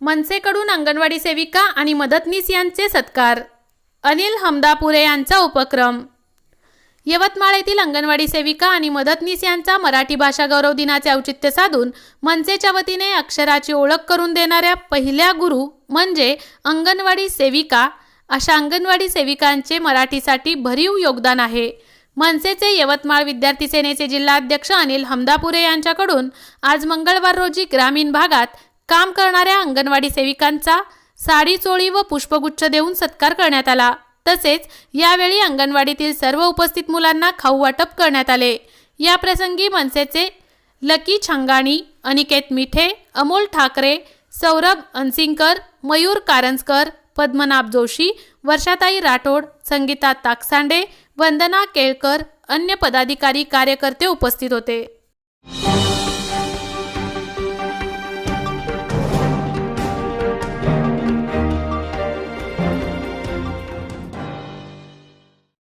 मनसेकडून अंगणवाडी सेविका आणि मदतनीस यांचे सत्कार. अनिल हमदापुरे यांचा उपक्रम. यवतमाळ येथील अंगणवाडी सेविका आणि मदतनीस यांचा मराठी भाषा गौरव दिनाचे औचित्य साधून मनसेच्या वतीने अक्षराची ओळख करून देणाऱ्या पहिल्या गुरु म्हणजे अंगणवाडी सेविका. अशा अंगणवाडी सेविकांचे मराठीसाठी भरीव योगदान आहे. मनसेचे यवतमाळ विद्यार्थी सेनेचे जिल्हाध्यक्ष अनिल हमदापुरे यांच्याकडून आज मंगळवार रोजी ग्रामीण भागात काम करणाऱ्या अंगणवाडी सेविकांचा साडी चोळी व पुष्पगुच्छ देऊन सत्कार करण्यात आला. तसेच यावेळी अंगणवाडीतील सर्व उपस्थित मुलांना खाऊ वाटप करण्यात आले. या प्रसंगी मनसेचे लकी छंगाणी अनिकेत मिठे अमोल ठाकरे सौरभ अनसिंगकर मयूर कारंजकर पद्मनाभ जोशी वर्षाताई राठोड संगीता ताकसांडे वंदना केळकर अन्य पदाधिकारी कार्यकर्ते उपस्थित होते.